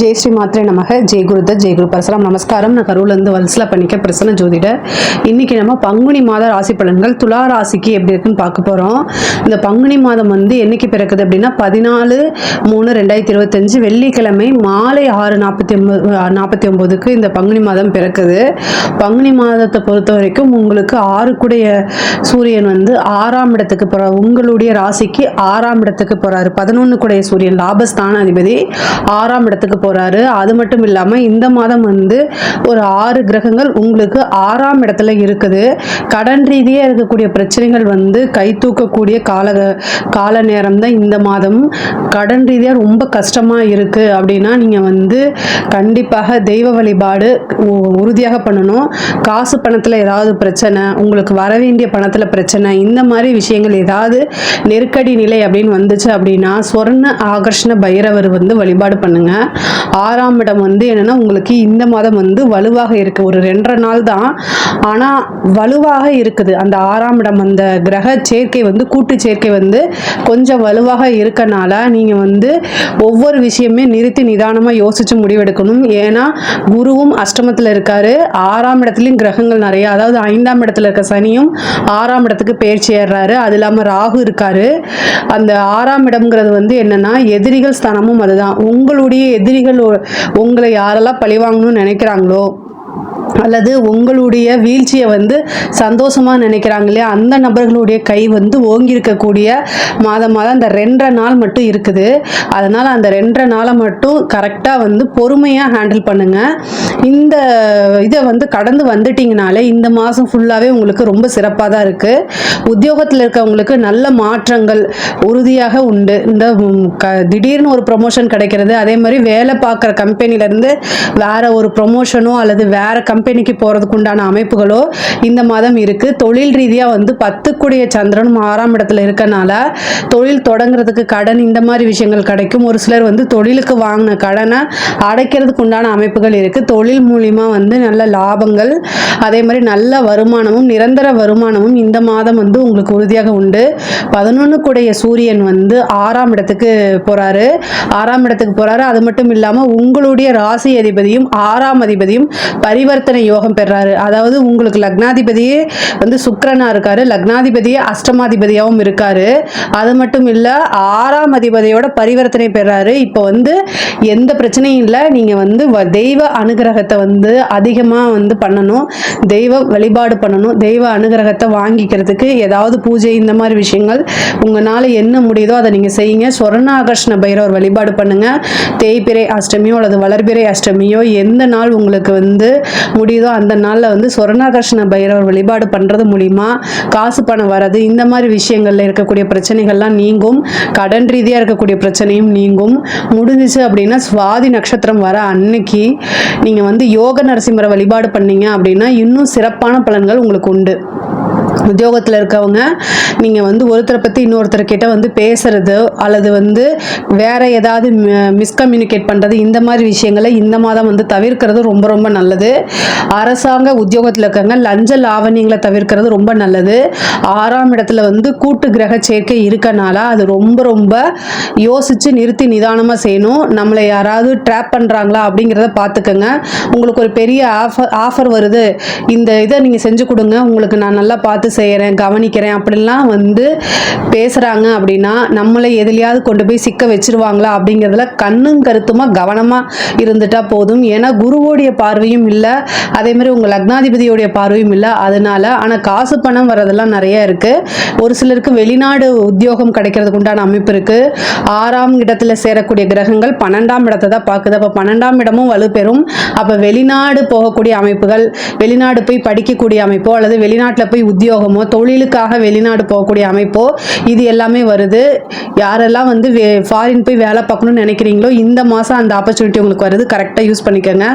ஜெய் ஸ்ரீ மாத்திரை நமக. ஜெய் குருத ஜெய் குரு பரசுராம். நமஸ்காரம். நான் கரூர்லேருந்து வல்சில பண்ணிக்க பிரசன்ன ஜோதிடர். இன்னைக்கு நம்ம பங்குனி மாத ராசி பலன்கள் துலா ராசிக்கு எப்படி இருக்குன்னு பார்க்க போகிறோம் இந்த பங்குனி மாதம் வந்து என்னைக்கு பிறக்குது அப்படின்னா பதினாலு மூணு ரெண்டாயிரத்தி இருபத்தஞ்சு வெள்ளிக்கிழமை மாலை ஆறு நாற்பத்தி ஒன்பது நாற்பத்தி ஒம்போதுக்கு இந்த பங்குனி மாதம் பிறக்குது. பங்குனி மாதத்தை பொறுத்த வரைக்கும் உங்களுக்கு ஆறுக்குடைய சூரியன் வந்து ஆறாம் இடத்துக்கு போகிறார் உங்களுடைய ராசிக்கு ஆறாம் இடத்துக்கு போகிறாரு பதினொன்று கூடைய சூரியன் லாபஸ்தான அதிபதி ஆறாம் இடத்துக்கு போகிறாரு அது மட்டும் இல்லாமல் இந்த மாதம் வந்து ஒரு ஆறு கிரகங்கள் உங்களுக்கு ஆறாம் இடத்துல இருக்குது. கடன் ரீதியாக இருக்கக்கூடிய பிரச்சனைகள் வந்து கை தூக்கக்கூடிய கால கால நேரம் தான் இந்த மாதம். கடன் ரீதியாக ரொம்ப கஷ்டமாக இருக்குது அப்படின்னா நீங்கள் வந்து கண்டிப்பாக தெய்வ வழிபாடு உ- உறுதியாக பண்ணணும். காசு பணத்தில் ஏதாவது பிரச்சனை உங்களுக்கு வர வேண்டிய பணத்தில் பிரச்சனை இந்த மாதிரி விஷயங்கள் ஏதாவது நெருக்கடி நிலை அப்படின்னு வந்துச்சு அப்படின்னா சொர்ண ஆகர்ஷண பைரவர் வந்து வழிபாடு பண்ணுங்க. ஆறாம் இடம் வந்து என்னன்னா உங்களுக்கு இந்த மாதம் வந்து வலுவாக இருக்கு. ஒரு ரெண்டரை நாள் தான். ஆனால் வலுவாக இருக்குது. அந்த ஆறாம் இடம் அந்த கிரக சேர்க்கை வந்து கூட்டு சேர்க்கை வந்து கொஞ்சம் வலுவாக இருக்கனால நீங்கள் வந்து ஒவ்வொரு விஷயமே நிறுத்தி நிதானமாக யோசிச்சு முடிவெடுக்கணும். ஏன்னா குருவும் அஷ்டமத்தில் இருக்காரு. ஆறாம் இடத்துலையும் கிரகங்கள் நிறைய. அதாவது ஐந்தாம் இடத்துல இருக்க சனியும் ஆறாம் இடத்துக்கு பயிற்சி ஏறுறாரு. அது இல்லாமல் ராகு இருக்காரு. அந்த ஆறாம் இடம்ங்கிறது வந்து என்னன்னா எதிரிகள் ஸ்தானமும் அதுதான். உங்களுடைய எதிரிகள் ஒ- உங்களை யாரெல்லாம் பழிவாங்கணும்னு நினைக்கிறாங்களோ அல்லது உங்களுடைய வீழ்ச்சியை வந்து சந்தோஷமாக நினைக்கிறாங்க இல்லையா? அந்த நபர்களுடைய கை வந்து ஓங்கி இருக்கக்கூடிய மாதம் மாதம் அந்த ரெண்டரை நாள் மட்டும் இருக்குது. அதனால் அந்த ரெண்டரை நாளை மட்டும் கரெக்டாக வந்து பொறுமையாக ஹேண்டில் பண்ணுங்கள் இந்த இதை வந்து கடந்து வந்துட்டிங்கனாலே இந்த மாதம் ஃபுல்லாகவே உங்களுக்கு ரொம்ப சிறப்பாக தான் இருக்குது உத்தியோகத்தில் இருக்கவங்களுக்கு நல்ல மாற்றங்கள் உறுதியாக உண்டு. இந்த க திடீர்னு ஒரு ப்ரொமோஷன் கிடைக்கிறது. அதே மாதிரி வேலை பார்க்குற கம்பெனிலேருந்து வேறு ஒரு ப்ரொமோஷனோ அல்லது வேற கம்பெனிக்கு போகிறதுக்கு உண்டான அமைப்புகளோ இந்த மாதம் இருக்குது தொழில் ரீதியாக வந்து பத்துக்குடைய சந்திரனும் ஆறாம் இடத்துல இருக்கனால தொழில் தொடங்குறதுக்கு கடன் இந்த மாதிரி விஷயங்கள் கிடைக்கும். ஒரு சிலர் வந்து தொழிலுக்கு வாங்கின கடனை அடைக்கிறதுக்கு உண்டான அமைப்புகள் இருக்குது தொழில் மூலிமா வந்து நல்ல லாபங்கள் அதே மாதிரி நல்ல வருமானமும் நிரந்தர வருமானமும் இந்த மாதம் வந்து உங்களுக்கு உறுதியாக உண்டு. பதினொன்று சூரியன் வந்து ஆறாம் இடத்துக்கு போகிறாரு ஆறாம் இடத்துக்கு போகிறாரு அது மட்டும் இல்லாமல் உங்களுடைய ராசி அதிபதியும் ஆறாம் அதிபதியும் பரிவர்த்தனை யோகம் பெறாரு? அதாவது உங்களுக்கு லக்னாதிபதியே வந்து சுக்கிரனா இருக்காரு லக்னாதிபதியே அஷ்டமாதிபதியாகவும் இருக்காரு. அது மட்டும் இல்லை ஆறாம் அதிபதியோட பரிவர்த்தனை பெறாரு. இப்போ வந்து எந்த பிரச்சனையும் இல்லை நீங்கள் வந்து வ- தெய்வ அனுகிரகத்தை வந்து அதிகமாக வந்து பண்ணணும். தெய்வ வழிபாடு பண்ணணும். தெய்வ அனுகிரகத்தை வாங்கிக்கிறதுக்கு ஏதாவது பூஜை இந்த மாதிரி விஷயங்கள் உங்களால் என்ன முடியுதோ அதை நீங்கள் செய்யுங்க. சொர்ணாகர்ஷ்ண பைரவர் வழிபாடு பண்ணுங்க. தேய்பிரை அஷ்டமியோ அல்லது வளர்பிறை அஷ்டமியோ எந்த நாள் உங்களுக்கு வந்து முடியுதோ அந்த நாளில் வந்து சொர்ணாகர்ஷ்ண பைரவர் வழிபாடு பண்ணுறது மூலிமா காசு பணம் வர்றது இந்த மாதிரி விஷயங்களில் இருக்கக்கூடிய பிரச்சனைகள்லாம் நீங்கும். கடன் ரீதியாக இருக்கக்கூடிய பிரச்சனையும் நீங்கும். முடிஞ்சிச்சு அப்படின்னா சுவாதி நட்சத்திரம் வர அன்னைக்கு நீங்கள் வந்து யோக நரசிம்மரை வழிபாடு பண்ணீங்க அப்படின்னா இன்னும் சிறப்பான பலன்கள் உங்களுக்கு உண்டு. உத்தியோகத்தில் இருக்கவங்க நீங்கள் வந்து ஒருத்தரை பற்றி இன்னொருத்தர்கிட்ட வந்து பேசுறது அல்லது வந்து வேற ஏதாவது மிஸ்கம்யூனிகேட் பண்ணுறது இந்த மாதிரி விஷயங்களை இந்த மாதம் வந்து தவிர்க்கிறது ரொம்ப ரொம்ப நல்லது. அரசாங்க உத்தியோகத்தில் இருக்கவங்க லஞ்ச லாவணியங்களை தவிர்க்கிறது ரொம்ப நல்லது. ஆறாம் இடத்துல வந்து கூட்டு கிரக சேர்க்கை இருக்கனால அது ரொம்ப ரொம்ப யோசித்து நிறுத்தி நிதானமாக செய்யணும். நம்மளை யாராவது ட்ராப் பண்ணுறாங்களா அப்படிங்கிறத பார்த்துக்கோங்க உங்களுக்கு ஒரு பெரிய ஆஃபர் ஆஃபர் வருது. இந்த இதை நீங்கள் செஞ்சு கொடுங்க. உங்களுக்கு நான் நல்லா பார்த்து செய்கிறேன் கவனிக்கிறேன் அப்படிலாம் வந்து பேசுகிறாங்க அப்படின்னா நம்மளை எதுலையாவது கொண்டு போய் சிக்க வச்சிருவாங்களா அப்படிங்கிறதுல கண்ணும் கருத்துமாக கவனமாக இருந்துட்டால் போதும். ஏன்னா குருவோடைய பார்வையும் இல்லை அதேமாதிரி உங்கள் லக்னாதிபதியோடைய பார்வையும் இல்லை. அதனால ஆனால் காசு பணம் வரதெல்லாம் நிறைய இருக்குது ஒரு சிலருக்கு வெளிநாடு உத்தியோகம் கிடைக்கிறதுக்கு உண்டான அமைப்பு இருக்குது ஆறாம் இடத்துல சேரக்கூடிய கிரகங்கள் பன்னெண்டாம் இடத்தை தான் பார்க்குது. அப்போ பன்னெண்டாம் இடமும் வலுப்பெறும். அப்போ வெளிநாடு போகக்கூடிய அமைப்புகள் வெளிநாடு போய் படிக்கக்கூடிய அமைப்போ அல்லது வெளிநாட்டில் போய் உத்தியோகம் தொழிலுக்காக வெளிநாடு போகக்கூடிய அமைப்போ இது எல்லாமே வருது. யாரெல்லாம் வந்து ஃபாரின் போய் வேலை பார்க்கணும்னு நினைக்கிறீங்களோ இந்த மாதம் அந்த ஆப்பர்ச்சுனிட்டி உங்களுக்கு வருது. கரெக்டாக யூஸ் பண்ணிக்கோங்க.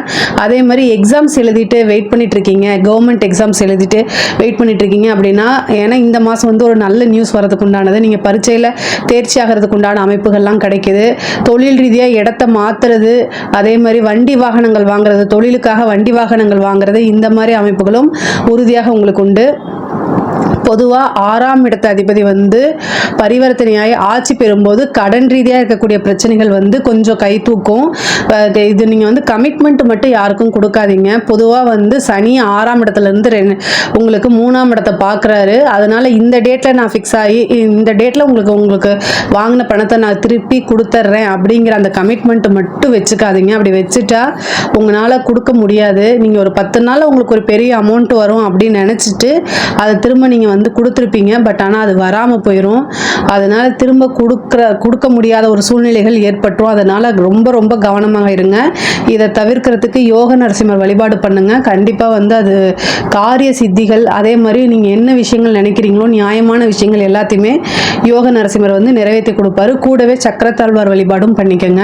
அதே மாதிரி எக்ஸாம்ஸ் எழுதிட்டு வெயிட் பண்ணிட்டு இருக்கீங்க கவர்மெண்ட் எக்ஸாம்ஸ் எழுதிட்டு வெயிட் பண்ணிட்டு இருக்கீங்க அப்படின்னா ஏன்னா இந்த மாதம் வந்து ஒரு நல்ல நியூஸ் வரதுக்கு உண்டானது. நீங்கள் பரீட்சையில் தேர்ச்சி ஆகிறதுக்கு உண்டான அமைப்புகள்லாம் கிடைக்குது. தொழில் ரீதியாக இடத்த மாற்றுறது அதே மாதிரி வண்டி வாகனங்கள் வாங்குறது தொழிலுக்காக வண்டி வாகனங்கள் வாங்குறது இந்த மாதிரி அமைப்புகளும் உறுதியாக உங்களுக்கு உண்டு. பொதுவாக ஆறாம் இடத்த அதிபதி வந்து பரிவர்த்தனையாகி ஆட்சி பெறும்போது கடன் ரீதியாக இருக்கக்கூடிய பிரச்சனைகள் வந்து கொஞ்சம் கை தூக்கும். இது நீங்கள் வந்து கமிட்மெண்ட் மட்டும் யாருக்கும் கொடுக்காதீங்க. பொதுவாக வந்து சனி ஆறாம் இடத்துல இருந்து ரெண்டு உங்களுக்கு மூணாம் இடத்தை பார்க்குறாரு அதனால் இந்த டேட்டில் நான் ஃபிக்ஸ் ஆகி இந்த டேட்டில் உங்களுக்கு உங்களுக்கு வாங்கின பணத்தை நான் திருப்பி கொடுத்துட்றேன் அப்படிங்கிற அந்த கமிட்மெண்ட் மட்டும் வச்சுக்காதீங்க. அப்படி வச்சுட்டா உங்களால் கொடுக்க முடியாது. நீங்கள் ஒரு பத்து நாள் உங்களுக்கு ஒரு பெரிய அமௌண்ட் வரும் அப்படின்னு நினச்சிட்டு அதை திரும்ப நீங்கள் வந்து கொடுத்துருப்பீங்க பட் ஆனால் அது வராமல் போயிடும் அதனால் திரும்ப கொடுக்குற கொடுக்க முடியாத ஒரு சூழ்நிலைகள் ஏற்பட்டும். அதனால் ரொம்ப ரொம்ப கவனமாக இருங்க. இதை தவிர்க்கிறதுக்கு யோக நரசிம்மர் வழிபாடு பண்ணுங்கள் கண்டிப்பாக வந்து அது காரிய சித்திகள் அதே மாதிரி நீங்கள் என்ன விஷயங்கள் நினைக்கிறீங்களோ நியாயமான விஷயங்கள் எல்லாத்தையுமே யோக நரசிம்மர் வந்து நிறைவேற்றி கொடுப்பாரு. கூடவே சக்கரத்தாழ்வார் வழிபாடும் பண்ணிக்கோங்க.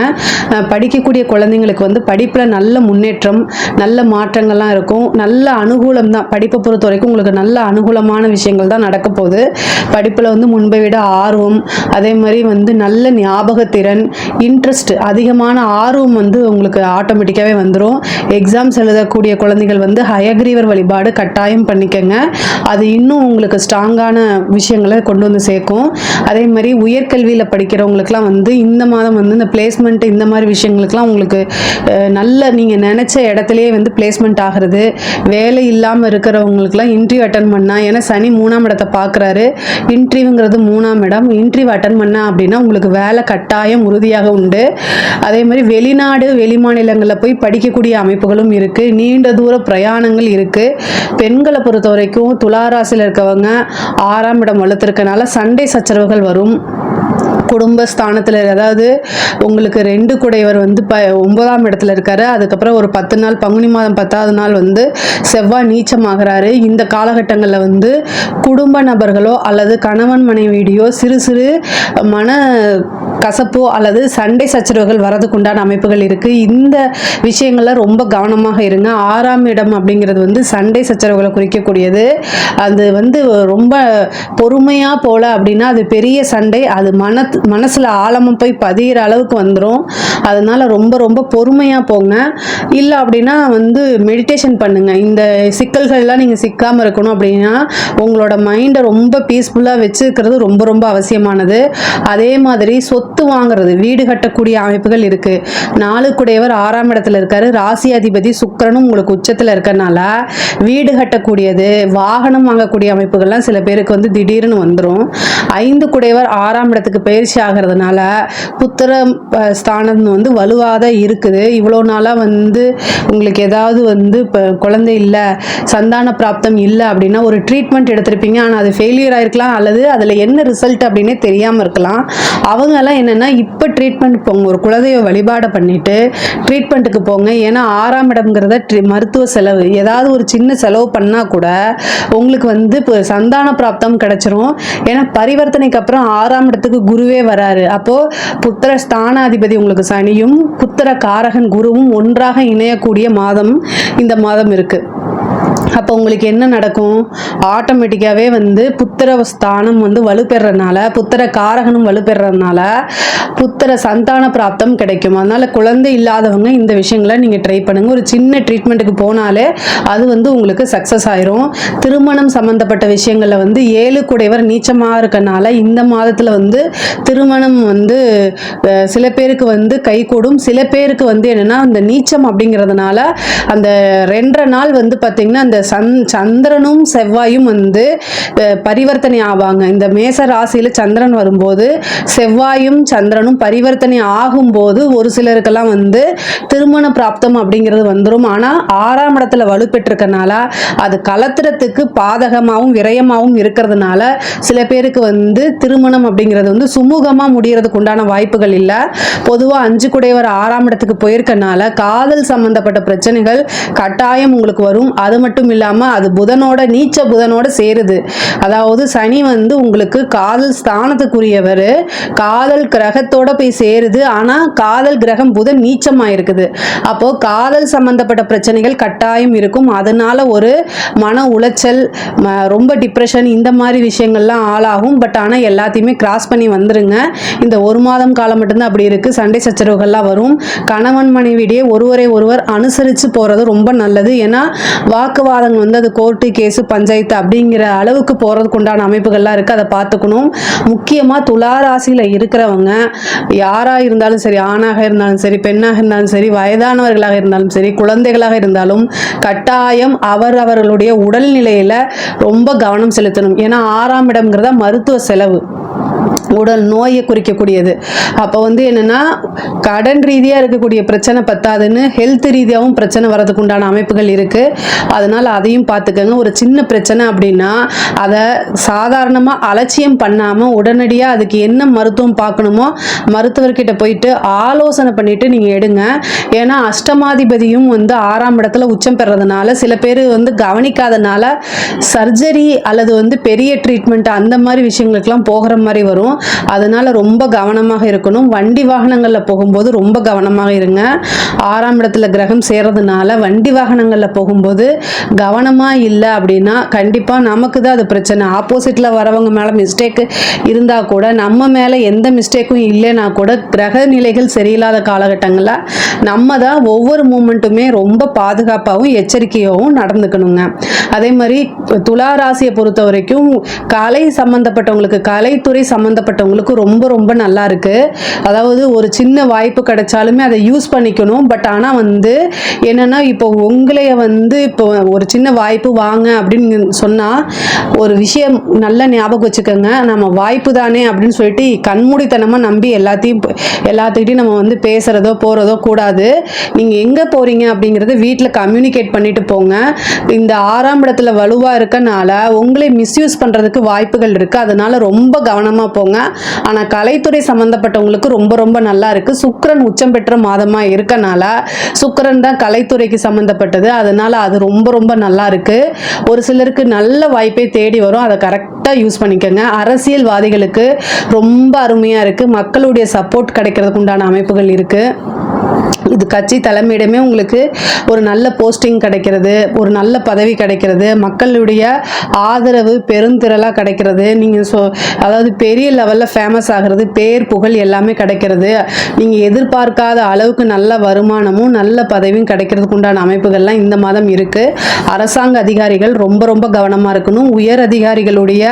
படிக்கக்கூடிய குழந்தைங்களுக்கு வந்து படிப்பில் நல்ல முன்னேற்றம் நல்ல மாற்றங்கள்லாம் இருக்கும். நல்ல அனுகூலம் தான் படிப்பை பொறுத்த வரைக்கும் உங்களுக்கு நல்ல அனுகூலமான விஷயம் விஷயங்கள் தான் நடக்க போகுது. படிப்பில் வந்து முன்பை விட ஆர்வம் அதே மாதிரி வந்து நல்ல ஞாபகத்திறன் இன்ட்ரெஸ்ட் அதிகமான ஆர்வம் வந்து உங்களுக்கு ஆட்டோமேட்டிக்காகவே வந்துடும் எக்ஸாம்ஸ் எழுதக்கூடிய குழந்தைகள் வந்து ஹயக்ரீவர் வழிபாடு கட்டாயம் பண்ணிக்கங்க. அது இன்னும் உங்களுக்கு ஸ்ட்ராங்கான விஷயங்களை கொண்டு வந்து சேர்க்கும். அதே மாதிரி உயர்கல்வியில் படிக்கிறவங்களுக்குலாம் வந்து இந்த மாதம் வந்து இந்த பிளேஸ்மெண்ட் இந்த மாதிரி விஷயங்களுக்குலாம் உங்களுக்கு நல்ல நீங்கள் நினச்ச இடத்துலையே வந்து பிளேஸ்மெண்ட் ஆகிறது. வேலை இல்லாமல் இருக்கிறவங்களுக்குலாம் இன்டர்வியூ அட்டன் பண்ணால் ஏன்னா சனி மூணாம் இடத்தை பார்க்குறாரு. இன்ட்ரிவுங்கிறது மூணாம் இடம். இன்ட்ரிவ் அட்டன் பண்ண அப்படின்னா உங்களுக்கு வேலை கட்டாயம் உறுதியாக உண்டு. அதே மாதிரி வெளிநாடு வெளிமாநிலங்களில் போய் படிக்கக்கூடிய அமைப்புகளும் இருக்குது நீண்ட தூர பிரயாணங்கள் இருக்குது பெண்களை பொறுத்த வரைக்கும் துளாராசியில் இருக்கவங்க ஆறாம் இடம் வளர்த்துருக்கனால சண்டை சச்சரவுகள் வரும். குடும்பஸ்தானத்தில் அதாவது உங்களுக்கு ரெண்டு குடையவர் வந்து ப ஒன்பதாம் இடத்துல இருக்காரு. அதுக்கப்புறம் ஒரு பத்து நாள் பங்குனி மாதம் பத்தாவது நாள் வந்து செவ்வாய் நீச்சமாகிறாரு. இந்த காலகட்டங்களில் வந்து குடும்ப நபர்களோ அல்லது கணவன் மனைவியோ சிறு சிறு மன கசப்போ அல்லது சண்டை சச்சரவுகள் வரதுக்கு உண்டான அமைப்புகள் இருக்குது இந்த விஷயங்கள்ல ரொம்ப கவனமாக இருங்க. ஆறாம் இடம் அப்படிங்கிறது வந்து சண்டை சச்சரவுகளை குறிக்கக்கூடியது. அது வந்து ரொம்ப பொறுமையாக போல அப்படின்னா அது பெரிய சண்டை. அது மன மனசில் ஆழமாக போய் பதிகிற அளவுக்கு வந்துடும் அதனால ரொம்ப ரொம்ப பொறுமையாக போங்க. இல்லை அப்படின்னா வந்து மெடிடேஷன் பண்ணுங்கள் இந்த சிக்கல்கள்லாம் நீங்கள் சிக்காமல் இருக்கணும் அப்படின்னா உங்களோட மைண்டை ரொம்ப பீஸ்ஃபுல்லாக வச்சுருக்கிறது ரொம்ப ரொம்ப அவசியமானது. அதே மாதிரி சொத்து வாங்குறது வீடு கட்டக்கூடிய அமைப்புகள் இருக்குது நாளுக்குடையவர் ஆறாம் இடத்துல இருக்கார். ராசி அதிபதி சுக்கிரனும் உங்களுக்கு உச்சத்தில் இருக்கறனால வீடு கட்டக்கூடியது வாகனம் வாங்கக்கூடிய அமைப்புகள்லாம் சில பேருக்கு வந்து திடீர்னு வந்துடும் ஐந்து குடையவர் ஆறாம் இடத்துக்கு பயிற்சி ஆகிறதுனால புத்திர ஸ்தானம் வந்து வலுவாக தான் இருக்குது. இவ்வளோ நாளாக வந்து உங்களுக்கு ஏதாவது வந்து இப்போ குழந்தை இல்லை சந்தான பிராப்தம் இல்லை அப்படின்னா ஒரு ட்ரீட்மெண்ட் எடுத்திருப்பீங்க. ஆனால் அது ஃபெயிலியர் ஆகிருக்கலாம் அல்லது அதில் என்ன ரிசல்ட் அப்படின்னே தெரியாமல் இருக்கலாம். அவங்கெல்லாம் என்னென்னா இப்போ ட்ரீட்மெண்ட் போங்க ஒரு குலதெய்வ வழிபாடை பண்ணிவிட்டு ட்ரீட்மெண்ட்டுக்கு போங்க. ஏன்னா ஆறாம் இடம்ங்கிறத ட்ரி- மருத்துவ செலவு ஏதாவது ஒரு சின்ன செலவு பண்ணால் கூட உங்களுக்கு வந்து இப்போ சந்தான பிராப்தம் கிடைச்சிரும். ஏன்னா பரிவர்த்தனைக்கு அப்புறம் ஆறாம் இடத்துக்கு குருவே வராரு. அப்போ புத்திர ஸ்தானாதிபதி உங்களுக்கு சனியும் புத்திர காரகன் குருவும் ஒன்றாக இணையக்கூடிய மாதம் இந்த மாதம் இருக்கு. அப்போ உங்களுக்கு என்ன நடக்கும்? ஆட்டோமேட்டிக்காகவே வந்து புத்திர ஸ்தானம் வந்து வலுப்பெறனால புத்திர காரகனும் வலுப்பெறனால புத்திர சந்தான பிராப்தம் கிடைக்கும். அதனால குழந்தை இல்லாதவங்க இந்த விஷயங்களை நீங்கள் ட்ரை பண்ணுங்கள் ஒரு சின்ன ட்ரீட்மெண்ட்டுக்கு போனாலே அது வந்து உங்களுக்கு சக்ஸஸ் ஆயிரும். திருமணம் சம்மந்தப்பட்ட விஷயங்களில் வந்து ஏழு குடைவர் நீச்சமாக இருக்கனால இந்த மாதத்தில் வந்து திருமணம் வந்து சில பேருக்கு வந்து கைகூடும். சில பேருக்கு வந்து என்னென்னா அந்த நீச்சம் அப்படிங்கிறதுனால அந்த ரெண்டரை நாள் வந்து பார்த்தீங்கன்னா அந்த சந் சந்திரனும் செவ்வாயும் வந்து பரிவர்த்தனை ஆவாங்க. இந்த மேச ராசியில் சந்திரன் வரும்போது செவ்வாயும் சந்திரனும் பரிவர்த்தனை ஆகும்போது ஒரு சிலருக்கெல்லாம் வந்து திருமண பிராப்தம் அப்படிங்கிறது வந்துடும் ஆனால் ஆறாம் இடத்துல வலுப்பெற்றிருக்கனால அது கலத்திரத்துக்கு பாதகமாகவும் விரயமாகவும் இருக்கிறதுனால சில பேருக்கு வந்து திருமணம் அப்படிங்கிறது வந்து சுமூகமாக முடிகிறதுக்கு உண்டான வாய்ப்புகள் இல்லை. பொதுவாக அஞ்சு குடையவர் ஆறாம் இடத்துக்கு போயிருக்கனால காதல் சம்பந்தப்பட்ட பிரச்சனைகள் கட்டாயம் உங்களுக்கு வரும். அது அது மட்டும் இல்லாமல் அது புதனோட நீச்ச புதனோட சேருது. அதாவது சனி வந்து உங்களுக்கு காதல் ஸ்தானத்துக்குரியவர். காதல் கிரகத்தோட போய் சேருது. ஆனால் காதல் கிரகம் புதன் நீச்சமாக இருக்குது அப்போது காதல் சம்பந்தப்பட்ட பிரச்சனைகள் கட்டாயம் இருக்கும். அதனால ஒரு மன உளைச்சல் ரொம்ப டிப்ரெஷன் இந்த மாதிரி விஷயங்கள்லாம் ஆளாகும். பட் ஆனால் எல்லாத்தையுமே கிராஸ் பண்ணி வந்துருங்க. இந்த ஒரு மாதம் காலம் மட்டும்தான் அப்படி இருக்குது சண்டை சச்சரவுகள்லாம் வரும். கணவன் மனைவிடையே ஒருவரை ஒருவர் அனுசரித்து போகிறது ரொம்ப நல்லது. ஏன்னா வாக்குவாதங்கள் வந்து அது கோர்ட்டு கேஸு பஞ்சாயத்து அப்படிங்கிற அளவுக்கு போகிறதுக்கு உண்டான அமைப்புகள்லாம் இருக்குது அதை பார்த்துக்கணும். முக்கியமாக துளாராசியில் இருக்கிறவங்க யாராக இருந்தாலும் சரி ஆணாக இருந்தாலும் சரி பெண்ணாக இருந்தாலும் சரி வயதானவர்களாக இருந்தாலும் சரி குழந்தைகளாக இருந்தாலும் கட்டாயம் அவர் அவர்களுடைய உடல்நிலையில் ரொம்ப கவனம் செலுத்தணும். ஏன்னா ஆறாம் இடம்ங்கிறத மருத்துவ செலவு. உடல் நோயை குறிக்கக்கூடியது. அப்போ வந்து என்னென்னா கடன் ரீதியாக இருக்கக்கூடிய பிரச்சனை பத்தாதுன்னு ஹெல்த் ரீதியாகவும் பிரச்சனை வரதுக்கு உண்டான அமைப்புகள் இருக்குது அதனால் அதையும் பார்த்துக்கோங்க ஒரு சின்ன பிரச்சனை அப்படின்னா அதை சாதாரணமாக அலட்சியம் பண்ணாமல் உடனடியாக அதுக்கு என்ன மருத்துவம் பார்க்கணுமோ மருத்துவர்கிட்ட போயிட்டு ஆலோசனை பண்ணிவிட்டு நீங்கள் எடுங்க. ஏன்னா அஷ்டமாதிபதியும் வந்து ஆறாம் இடத்துல உச்சம் பெறதுனால சில பேர் வந்து கவனிக்காதனால சர்ஜரி அல்லது வந்து பெரிய ட்ரீட்மெண்ட் அந்த மாதிரி விஷயங்களுக்கெல்லாம் போகிற மாதிரி வரும். அதனால் ரொம்ப கவனமாக இருக்கணும். வண்டி வாகனங்களில் போகும்போது ரொம்ப கவனமாக இருங்க. ஆறாம் இடத்துல கிரகம் சேர்றதுனால வண்டி வாகனங்களில் போகும்போது கவனமாக இல்லை அப்படின்னா கண்டிப்பாக நமக்கு தான் அது பிரச்சனை. ஆப்போசிட்டில் வரவங்க மேலே மிஸ்டேக்கு இருந்தால் கூட நம்ம மேலே எந்த மிஸ்டேக்கும் இல்லைன்னா கூட கிரக நிலைகள் சரியில்லாத காலகட்டங்களில் நம்ம தான் ஒவ்வொரு மூமெண்ட்டுமே ரொம்ப பாதுகாப்பாகவும் எச்சரிக்கையாகவும் நடந்துக்கணுங்க. அதே மாதிரி துலா ராசியை பொறுத்த வரைக்கும் கலை சம்மந்தப்பட்டவங்களுக்கு கலைத்துறை சம்மந்தப்பட்ட சம்மந்தப்பட்டவங்களுக்கு ரொம்ப ரொம்ப நல்லா இருக்கு. அதாவது ஒரு சின்ன வாய்ப்பு கிடைச்சாலுமே அதை யூஸ் பண்ணிக்கணும். பட் ஆனால் வந்து என்னன்னா இப்போ உங்களைய வந்து இப்போ ஒரு சின்ன வாய்ப்பு வாங்க அப்படின்னு சொன்னால் ஒரு விஷயம் நல்ல ஞாபகம் வச்சுக்கோங்க. நம்ம வாய்ப்பு தானே அப்படின்னு சொல்லிட்டு கண்மூடித்தனமாக நம்பி எல்லாத்தையும் எல்லாத்துக்கிட்டையும் நம்ம வந்து பேசுகிறதோ போகிறதோ கூடாது. நீங்கள் எங்கே போகிறீங்க அப்படிங்கிறத வீட்டில் கம்யூனிகேட் பண்ணிட்டு போங்க. இந்த ஆறாம் இடத்துல வலுவாக இருக்கனால உங்களை மிஸ்யூஸ் பண்ணுறதுக்கு வாய்ப்புகள் இருக்குது அதனால் ரொம்ப கவனமாக போங்க. ஆனால் கலைத்துறை சம்மந்தப்பட்டவங்களுக்கு ரொம்ப ரொம்ப நல்லா இருக்குது சுக்கரன் உச்சம் பெற்ற மாதமாக இருக்கனால சுக்கரன் தான் கலைத்துறைக்கு சம்மந்தப்பட்டது அதனால அது ரொம்ப ரொம்ப நல்லா இருக்குது ஒரு சிலருக்கு நல்ல வாய்ப்பை தேடி வரும். அதை கரெக்டாக யூஸ் பண்ணிக்கோங்க. அரசியல்வாதிகளுக்கு ரொம்ப அருமையாக இருக்குது மக்களுடைய சப்போர்ட் கிடைக்கிறதுக்கு உண்டான அமைப்புகள் இருக்குது இது கட்சி தலைமையிடமே உங்களுக்கு ஒரு நல்ல போஸ்டிங் கிடைக்கிறது ஒரு நல்ல பதவி கிடைக்கிறது மக்களுடைய ஆதரவு பெருந்திரளாக கிடைக்கிறது. நீங்கள் சொ அதாவது பெரிய லெவலில் ஃபேமஸ் ஆகிறது பேர் புகழ் எல்லாமே கிடைக்கிறது. நீங்கள் எதிர்பார்க்காத அளவுக்கு நல்ல வருமானமும் நல்ல பதவியும் கிடைக்கிறதுக்கு உண்டான அமைப்புகள்லாம் இந்த மாதம் இருக்குது அரசாங்க அதிகாரிகள் ரொம்ப ரொம்ப கவனமாக இருக்கணும். உயர் அதிகாரிகளுடைய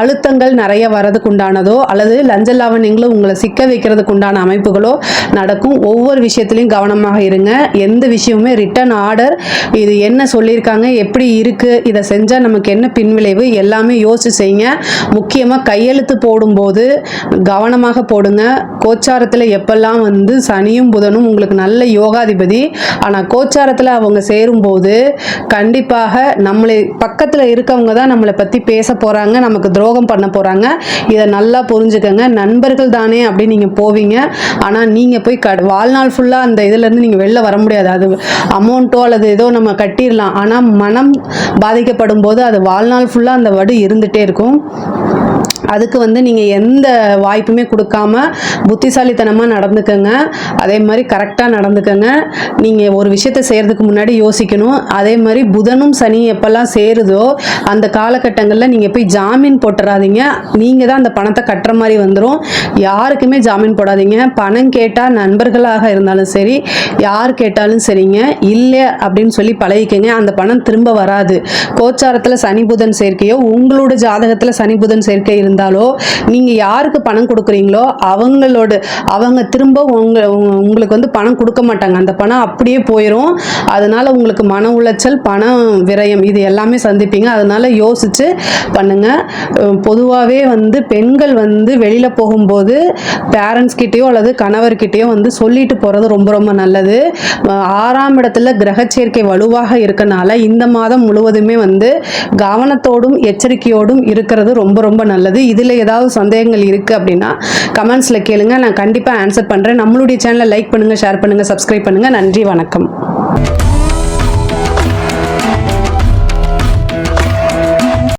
அழுத்தங்கள் நிறைய வரதுக்கு உண்டானதோ அல்லது லஞ்ச லாவண்யங்களும் உங்களை சிக்க வைக்கிறதுக்கு உண்டான அமைப்புகளோ நடக்கும். ஒவ்வொரு விஷயம் விஷயத்துலையும் கவனமாக இருங்க. எந்த விஷயமுமே ரிட்டன் ஆர்டர் இது என்ன சொல்லியிருக்காங்க எப்படி இருக்குது இதை செஞ்சால் நமக்கு என்ன பின்விளைவு எல்லாமே யோசிச்சு செய்யுங்க. முக்கியமாக கையெழுத்து போடும்போது கவனமாக போடுங்க. கோச்சாரத்தில் எப்பெல்லாம் வந்து சனியும் புதனும் உங்களுக்கு நல்ல யோகாதிபதி ஆனால் கோச்சாரத்தில் அவங்க சேரும்போது கண்டிப்பாக நம்மளை பக்கத்தில் இருக்கவங்க தான் நம்மளை பற்றி பேச போகிறாங்க நமக்கு துரோகம் பண்ண போகிறாங்க இதை நல்லா புரிஞ்சுக்கங்க. நண்பர்கள் தானே அப்படின்னு நீங்கள் போவீங்க. ஆனால் நீங்கள் போய் க வாழ்நாள் ஃபுல்லாக ஃபுல்லாக அந்த இதுலேருந்து நீங்கள் வெளில வர முடியாது. அது அமௌண்ட்டோ அல்லது ஏதோ நம்ம கட்டிடலாம். ஆனால் மனம் பாதிக்கப்படும் போது அது வாழ்நாள் ஃபுல்லாக அந்த வடு இருந்துகிட்டே இருக்கும். அதுக்கு வந்து நீங்கள் எந்த வாய்ப்புமே கொடுக்காம புத்திசாலித்தனமாக நடந்துக்கங்க. அதே மாதிரி கரெக்டாக நடந்துக்கோங்க. நீங்கள் ஒரு விஷயத்தை செய்கிறதுக்கு முன்னாடி யோசிக்கணும். அதே மாதிரி புதனும் சனி எப்போல்லாம் சேருதோ அந்த காலகட்டங்களில் நீங்கள் போய் ஜாமீன் போட்டுறாதீங்க. நீங்கள் தான் அந்த பணத்தை கட்டுற மாதிரி வந்துடும் யாருக்குமே ஜாமீன் போடாதீங்க. பணம் கேட்டால் நண்பர்களாக இருந்தாலும் சரி யார் கேட்டாலும் சரிங்க. இல்லை அப்படின்னு சொல்லி பழகிக்கங்க. அந்த பணம் திரும்ப வராது. கோச்சாரத்தில் சனி புதன் சேர்க்கையோ உங்களோட ஜாதகத்தில் சனி புதன் சேர்க்கை இருந்தாலோ நீங்கள் யாருக்கு பணம் கொடுக்குறீங்களோ அவங்களோட அவங்க திரும்ப உங்க உங்களுக்கு வந்து பணம் கொடுக்க மாட்டாங்க. அந்த பணம் அப்படியே போயிடும் அதனால உங்களுக்கு மன உளைச்சல் பணம் விரயம் இது எல்லாமே சந்திப்பீங்க. அதனால யோசிச்சு பண்ணுங்க. பொதுவாகவே வந்து பெண்கள் வந்து வெளியில் போகும்போது பேரண்ட்ஸ் கிட்டேயோ அல்லது கணவர்கிட்டயோ வந்து சொல்லிட்டு போகிறது ரொம்ப ரொம்ப நல்லது. ஆறாம் இடத்துல கிரகச்சேர்க்கை வலுவாக இருக்கனால இந்த மாதம் முழுவதுமே வந்து கவனத்தோடும் எச்சரிக்கையோடும் இருக்கிறது ரொம்ப ரொம்ப நல்லது. இதில் ஏதாவது சந்தேகங்கள் இருக்குது அப்படின்னா கமெண்ட்ஸில் கேளுங்க. நான் கண்டிப்பாக ஆன்சர் பண்ணுறேன் நம்மளுடைய சேனலை லைக் பண்ணுங்கள் ஷேர் பண்ணுங்கள் சப்ஸ்கிரைப் பண்ணுங்கள் நன்றி வணக்கம்.